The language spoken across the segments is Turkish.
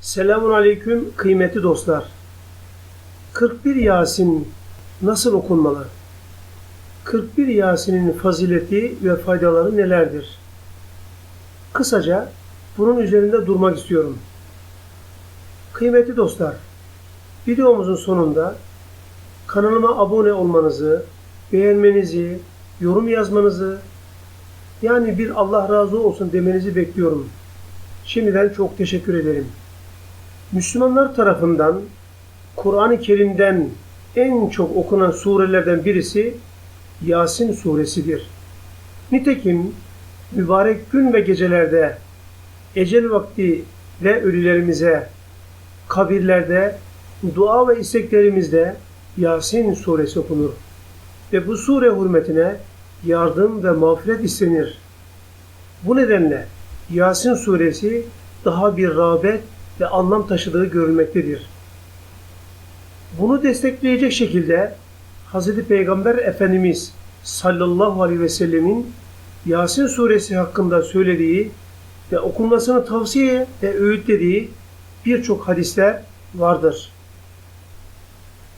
Selamun Aleyküm kıymetli dostlar. 41 Yasin nasıl okunmalı? 41 Yasin'in fazileti ve faydaları nelerdir? Kısaca bunun üzerinde durmak istiyorum. Kıymetli dostlar, videomuzun sonunda kanalıma abone olmanızı, beğenmenizi, yorum yazmanızı, yani bir Allah razı olsun demenizi bekliyorum. Şimdiden çok teşekkür ederim. Müslümanlar tarafından Kur'an-ı Kerim'den en çok okunan surelerden birisi Yasin suresidir. Nitekim mübarek gün ve gecelerde ecel vakti ve ölülerimize kabirlerde dua ve isteklerimizde Yasin suresi okunur. Ve bu sure hürmetine yardım ve mağfiret istenir. Bu nedenle Yasin suresi daha bir rağbet ve anlam taşıdığı görülmektedir. Bunu destekleyecek şekilde Hz. Peygamber Efendimiz sallallahu aleyhi ve sellemin Yasin suresi hakkında söylediği ve okunmasını tavsiye ve öğütlediği birçok hadisler vardır.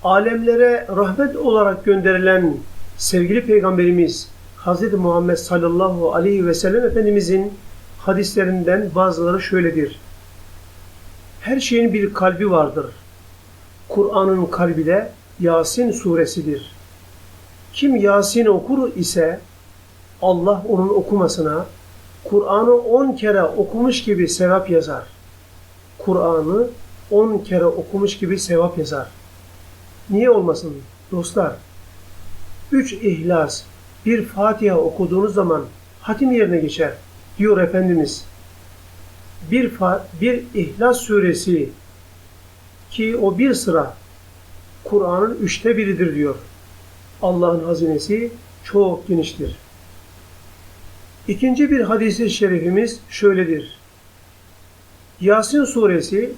Alemlere rahmet olarak gönderilen sevgili Peygamberimiz Hz. Muhammed sallallahu aleyhi ve sellem Efendimizin hadislerinden bazıları şöyledir. Her şeyin bir kalbi vardır. Kur'an'ın kalbi de Yasin suresidir. Kim Yasin okur ise Allah onun okumasına Kur'an'ı on kere okumuş gibi sevap yazar. Kur'an'ı on kere okumuş gibi sevap yazar. Niye olmasın dostlar? Üç ihlas, bir Fatiha okuduğunuz zaman hatim yerine geçer diyor Efendimiz. Bir, bir İhlas suresi ki o bir sıra Kur'an'ın üçte biridir diyor. Allah'ın hazinesi çok geniştir. İkinci bir hadisi şerifimiz şöyledir. Yasin suresi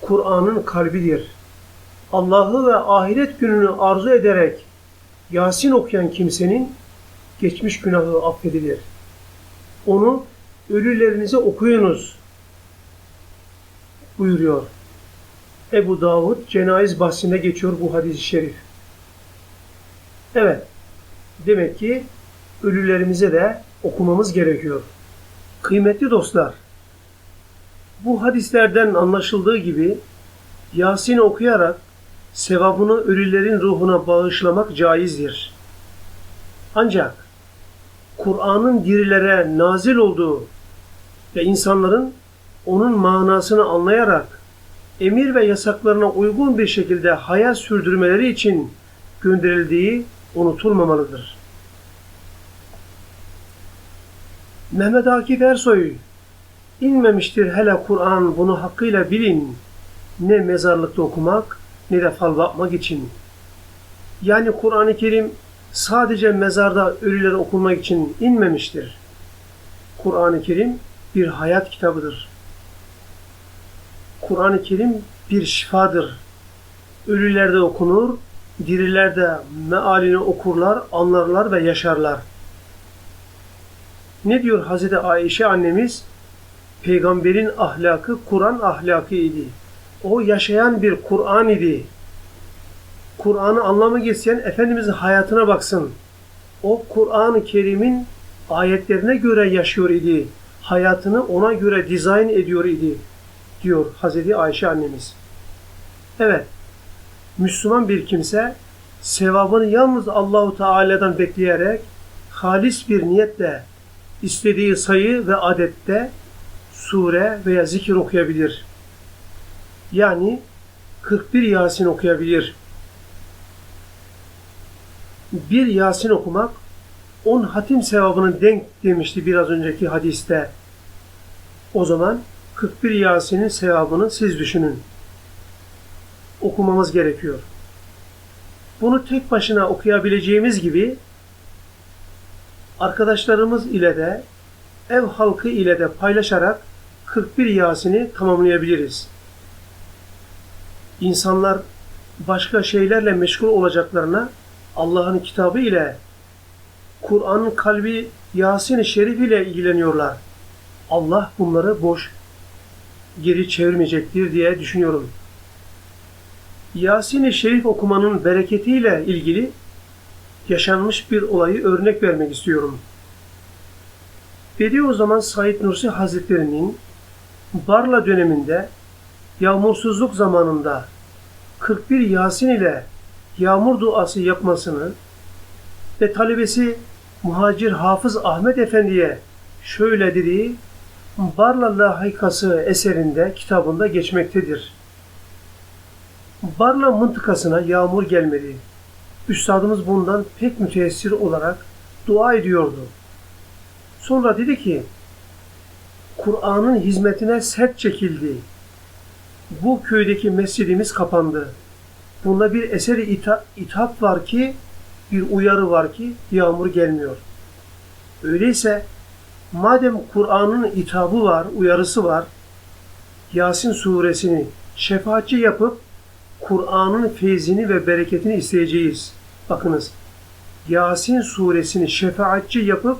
Kur'an'ın kalbidir. Allah'ı ve ahiret gününü arzu ederek Yasin okuyan kimsenin geçmiş günahı affedilir. Onu ölülerinize okuyunuz buyuruyor. Ebu Davud cenayiz bahsinde geçiyor bu hadis-i şerif. Evet, demek ki ölülerimize de okumamız gerekiyor. Kıymetli dostlar, bu hadislerden anlaşıldığı gibi Yasin okuyarak sevabını ölülerin ruhuna bağışlamak caizdir. Ancak Kur'an'ın dirilere nazil olduğu ve insanların onun manasını anlayarak emir ve yasaklarına uygun bir şekilde hayat sürdürmeleri için gönderildiği unutulmamalıdır. Mehmet Akif Ersoy inmemiştir hele Kur'an bunu hakkıyla bilin ne mezarlıkta okumak ne de fal bakmak için. Yani Kur'an-ı Kerim sadece mezarda ölüleri okunmak için inmemiştir. Kur'an-ı Kerim bir hayat kitabıdır. Kur'an-ı Kerim bir şifadır. Ölülerde okunur, dirilerde mealini okurlar, anlarlar ve yaşarlar. Ne diyor Hazreti Ayşe annemiz? Peygamberin ahlakı Kur'an ahlakı idi. O yaşayan bir Kur'an idi. Kur'an'ı anlamak isteyen Efendimizin hayatına baksın. O Kur'an-ı Kerim'in ayetlerine göre yaşıyor idi. Hayatını ona göre dizayn ediyor idi diyor Hazreti Ayşe annemiz. Evet, Müslüman bir kimse sevabını yalnız Allahu Teala'dan bekleyerek halis bir niyetle istediği sayı ve adette sure veya zikir okuyabilir. Yani 41 Yasin okuyabilir. Bir Yasin okumak 10 hatim sevabının denk demişti biraz önceki hadiste. O zaman 41 Yasin'in sevabını siz düşünün. Okumamız gerekiyor. Bunu tek başına okuyabileceğimiz gibi arkadaşlarımız ile de ev halkı ile de paylaşarak 41 Yasin'i tamamlayabiliriz. İnsanlar başka şeylerle meşgul olacaklarına Allah'ın kitabı ile Kur'an'ın kalbi Yasin-i Şerif ile ilgileniyorlar. Allah bunları boş geri çevirmeyecektir diye düşünüyorum. Yasin-i Şerif okumanın bereketiyle ilgili yaşanmış bir olayı örnek vermek istiyorum. Bediüzzaman Said Nursi Hazretleri'nin Barla döneminde yağmursuzluk zamanında 41 Yasin ile yağmur duası yapmasını ve talebesi Muhacir Hafız Ahmet Efendi'ye şöyle dediği Barla Lahikası eserinde kitabında geçmektedir. Barla mıntıkasına yağmur gelmedi. Üstadımız bundan pek müteessir olarak dua ediyordu. Sonra dedi ki, Kur'an'ın hizmetine set çekildi. Bu köydeki mescidimiz kapandı. Bunda bir eseri ita ithap var ki, bir uyarı var ki yağmur gelmiyor. Öyleyse madem Kur'an'ın hitabı var, uyarısı var, Yasin suresini şefaatçi yapıp Kur'an'ın feyzini ve bereketini isteyeceğiz. Bakınız, Yasin suresini şefaatçi yapıp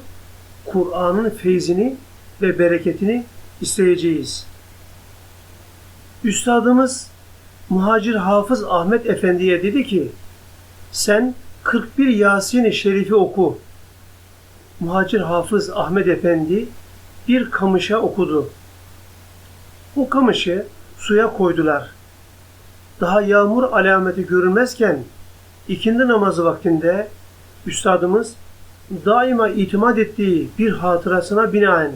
Kur'an'ın feyzini ve bereketini isteyeceğiz. Üstadımız Muhacir Hafız Ahmet Efendi'ye dedi ki, sen 41 Yasin-i Şerif'i oku. Muhacir Hafız Ahmet Efendi bir kamışa okudu. Bu kamışı suya koydular. Daha yağmur alameti görülmezken ikindi namazı vaktinde Üstadımız daima itimat ettiği bir hatırasına binaen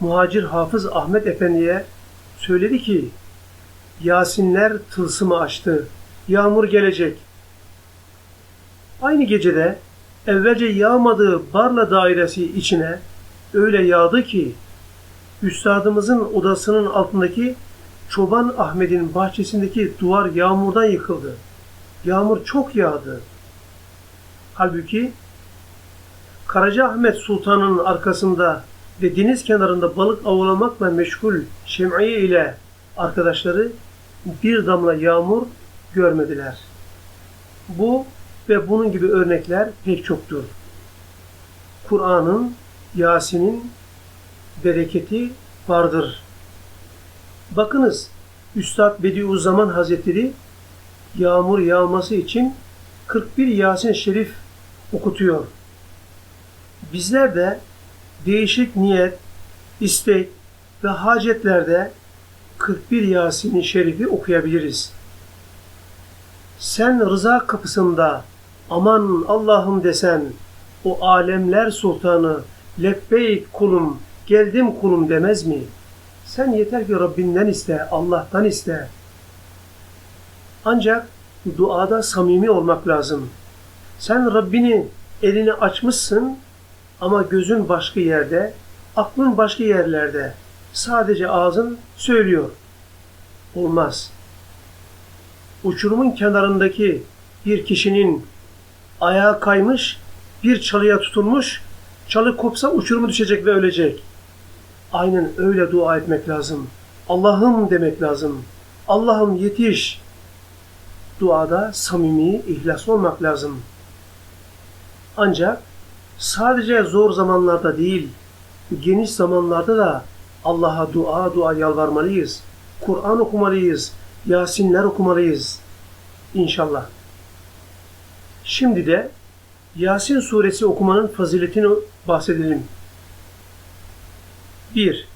Muhacir Hafız Ahmet Efendi'ye söyledi ki Yasinler tılsımı açtı. Yağmur gelecek. Aynı gecede evvelce yağmadığı Barla dairesi içine öyle yağdı ki üstadımızın odasının altındaki Çoban Ahmet'in bahçesindeki duvar yağmurdan yıkıldı. Yağmur çok yağdı. Halbuki Karaca Ahmet Sultan'ın arkasında ve deniz kenarında balık avlamakla meşgul Şem'iye ile arkadaşları bir damla yağmur görmediler. Bu ve bunun gibi örnekler pek çoktur. Kur'an'ın, Yasin'in bereketi vardır. Bakınız, Üstad Bediüzzaman Hazretleri yağmur yağması için 41 Yasin Şerif okutuyor. Bizler de değişik niyet, istek ve hacetlerde 41 Yasin-i Şerif'i okuyabiliriz. Sen rıza kapısında aman Allah'ım desen o alemler sultanı lebbeyk kulum geldim kulum demez mi? Sen yeter ki Rabbinden iste, Allah'tan iste. Ancak duada samimi olmak lazım. Sen Rabbini elini açmışsın ama gözün başka yerde, aklın başka yerlerde. Sadece ağzın söylüyor. Olmaz. Uçurumun kenarındaki bir kişinin ayağı kaymış, bir çalıya tutunmuş, çalı kopsa uçurumu düşecek ve ölecek. Aynen öyle dua etmek lazım. Allah'ım demek lazım. Allah'ım yetiş. Duada samimi, ihlas olmak lazım. Ancak sadece zor zamanlarda değil, geniş zamanlarda da Allah'a dua dua yalvarmalıyız. Kur'an okumalıyız. Yasinler okumalıyız. İnşallah. Şimdi de Yasin suresi okumanın faziletini bahsedelim. 1.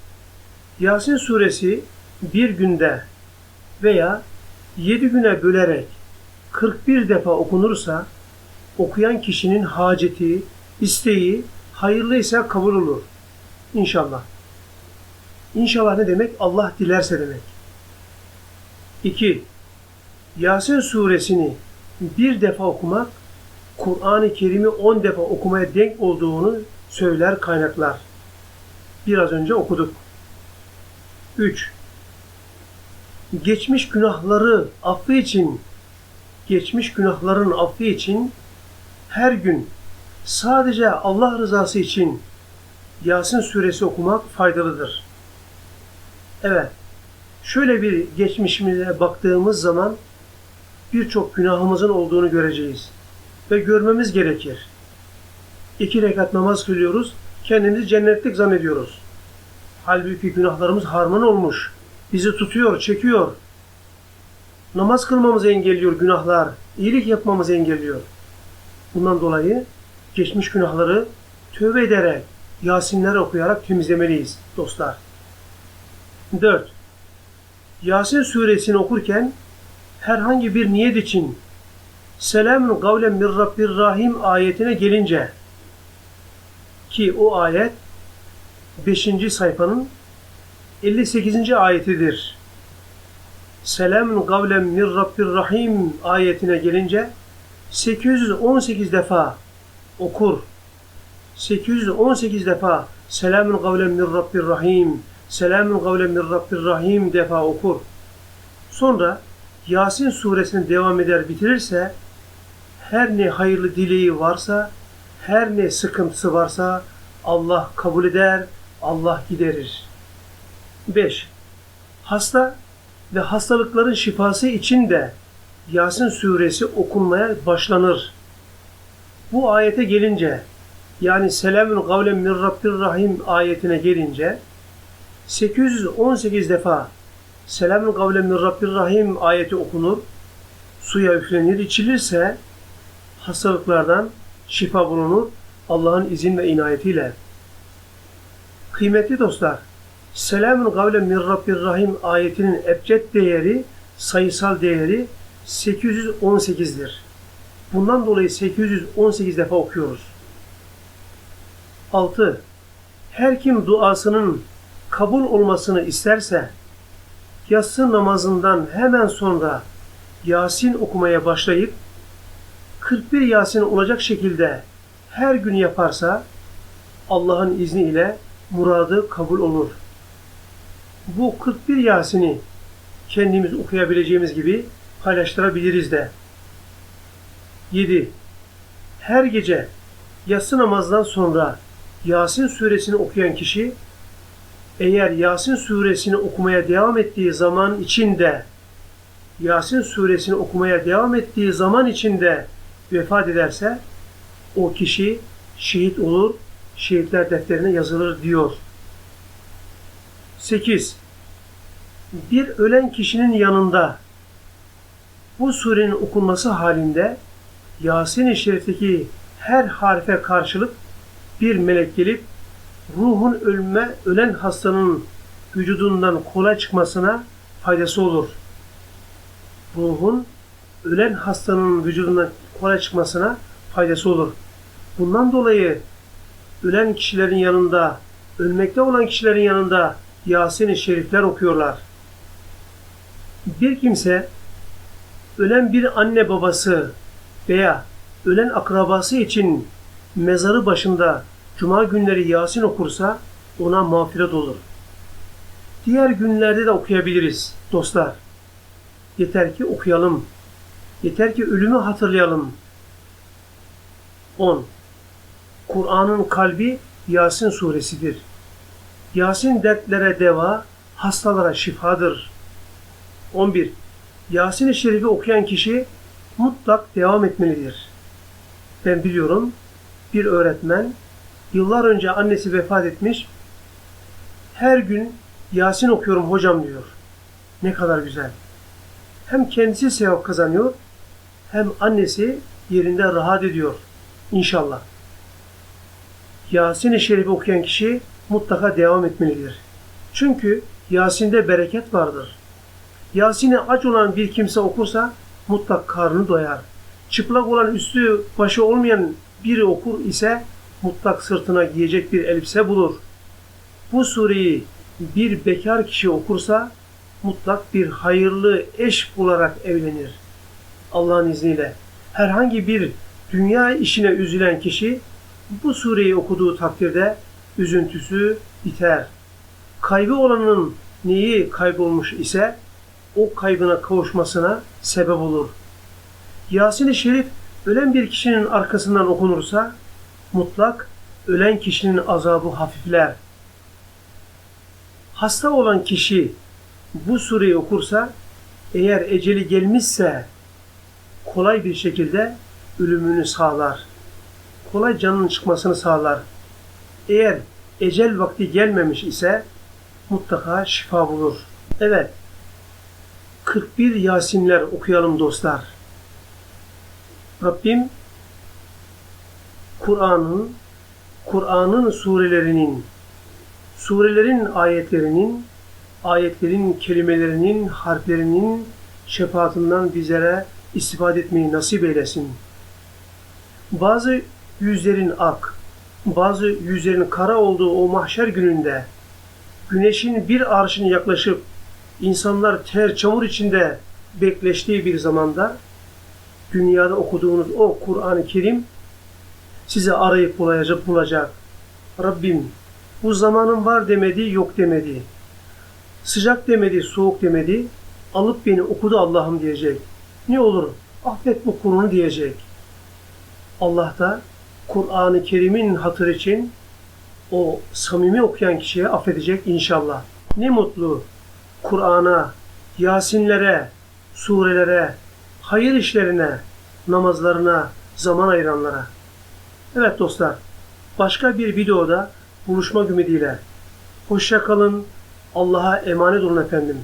Yasin suresi bir günde veya 7 güne bölerek 41 defa okunursa okuyan kişinin haceti, isteği hayırlıysa kabul olur. İnşallah. İnşallah ne demek? Allah dilerse demek. 2. Yasin suresini bir defa okumak, Kur'an-ı Kerim'i on defa okumaya denk olduğunu söyler kaynaklar. Biraz önce okuduk. 3. Geçmiş günahları affı için, geçmiş günahların affı için her gün sadece Allah rızası için Yasin suresi okumak faydalıdır. Evet, şöyle bir geçmişimize baktığımız zaman birçok günahımızın olduğunu göreceğiz. Ve görmemiz gerekir. İki rekat namaz kılıyoruz, kendimizi cennetlik zannediyoruz. Halbuki günahlarımız harman olmuş. bizi tutuyor, çekiyor. Namaz kılmamızı engelliyor günahlar, iyilik yapmamızı engelliyor. Bundan dolayı geçmiş günahları tövbe ederek, Yasinler okuyarak temizlemeliyiz dostlar. 4. Yasin suresini okurken herhangi bir niyet için Selamun kavlen min Rabbir Rahim ayetine gelince ki o ayet 5. sayfanın 58. ayetidir. Selamun kavlen min Rabbir Rahim ayetine gelince 818 defa okur. 818 defa Selamun kavlen min Rabbir Rahim Selamun kavlen min Rabbir Rahim defa okur. Sonra Yasin suresini devam eder bitirirse her ne hayırlı dileği varsa, her ne sıkıntısı varsa Allah kabul eder, Allah giderir. 5. Hasta ve hastalıkların şifası için de Yasin suresi okunmaya başlanır. Bu ayete gelince yani Selamun kavlen min Rabbir Rahim ayetine gelince 818 defa Selamun kavlen min Rabbir Rahim ayeti okunur. Suya üflenir, içilirse hastalıklardan şifa bulunur Allah'ın izin ve inayetiyle. Kıymetli dostlar, Selamun kavlen min Rabbir Rahim ayetinin ebced değeri, sayısal değeri 818'dir. Bundan dolayı 818 defa okuyoruz. 6. Her kim duasının kabul olmasını isterse yatsı namazından hemen sonra Yasin okumaya başlayıp 41 Yasin olacak şekilde her gün yaparsa Allah'ın izniyle muradı kabul olur. Bu 41 Yasin'i kendimiz okuyabileceğimiz gibi paylaştırabiliriz de. 7. Her gece yatsı namazdan sonra Yasin suresini okuyan kişi eğer Yasin suresini okumaya devam ettiği zaman içinde Yasin suresini okumaya devam ettiği zaman içinde vefat ederse o kişi şehit olur, şehitler defterine yazılır diyor. 8. Bir ölen kişinin yanında bu surenin okunması halinde Yasin-i Şerif'teki her harfe karşılık bir melek gelip ruhun ölme, ölen hastanın vücudundan kolay çıkmasına faydası olur. Ruhun ölen hastanın vücudundan kolay çıkmasına faydası olur. Bundan dolayı ölen kişilerin yanında, ölmekte olan kişilerin yanında Yasin-i Şerifler okuyorlar. Bir kimse ölen bir anne babası veya ölen akrabası için mezarı başında Cuma günleri Yasin okursa ona mağfiret olur. Diğer günlerde de okuyabiliriz dostlar. Yeter ki okuyalım. Yeter ki ölümü hatırlayalım. 10. Kur'an'ın kalbi Yasin suresidir. Yasin dertlere deva, hastalara şifadır. 11. Yasin-i Şerif'i okuyan kişi mutlak devam etmelidir. Ben biliyorum bir öğretmen Yıllar önce annesi vefat etmiş. Her gün Yasin okuyorum hocam diyor. Ne kadar güzel. Hem kendisi sevap kazanıyor hem annesi yerinde rahat ediyor. İnşallah. Yasin-i Şerif'i okuyan kişi mutlaka devam etmelidir. Çünkü Yasin'de bereket vardır. Yasin'i aç olan bir kimse okursa mutlak karnı doyar. Çıplak olan üstü başı olmayan biri okur ise mutlak sırtına giyecek bir elbise bulur. Bu sureyi bir bekar kişi okursa mutlak bir hayırlı eş bularak evlenir. Allah'ın izniyle. Herhangi bir dünya işine üzülen kişi bu sureyi okuduğu takdirde üzüntüsü biter. Kaybı olanın neyi kaybolmuş ise o kaybına kavuşmasına sebep olur. Yasin-i Şerif ölen bir kişinin arkasından okunursa mutlak ölen kişinin azabı hafifler. Hasta olan kişi bu sureyi okursa eğer eceli gelmişse kolay bir şekilde ölümünü sağlar. Kolay canının çıkmasını sağlar. Eğer ecel vakti gelmemiş ise mutlaka şifa bulur. Evet. 41 Yasinler okuyalım dostlar. Rabbim Kur'an'ın Kur'an'ın surelerinin surelerin ayetlerinin ayetlerin kelimelerinin harflerinin şefaatinden bizlere istifade etmeyi nasip eylesin. Bazı yüzlerin ak, bazı yüzlerin kara olduğu o mahşer gününde güneşin bir arşına yaklaşıp insanlar ter çamur içinde bekleştiği bir zamanda dünyada okuduğunuz o Kur'an-ı Kerim size arayıp bulacak, bulacak. Rabbim bu zamanın var demedi, yok demedi. Sıcak demedi, soğuk demedi. Alıp beni okudu Allah'ım diyecek. Ne olur affet bu kulunu diyecek. Allah da Kur'an-ı Kerim'in hatır için o samimi okuyan kişiye affedecek inşallah. Ne mutlu Kur'an'a, Yasinlere, surelere, hayır işlerine, namazlarına zaman ayıranlara. Evet dostlar, başka bir videoda buluşmak ümidiyle. Hoşça kalın, Allah'a emanet olun efendim.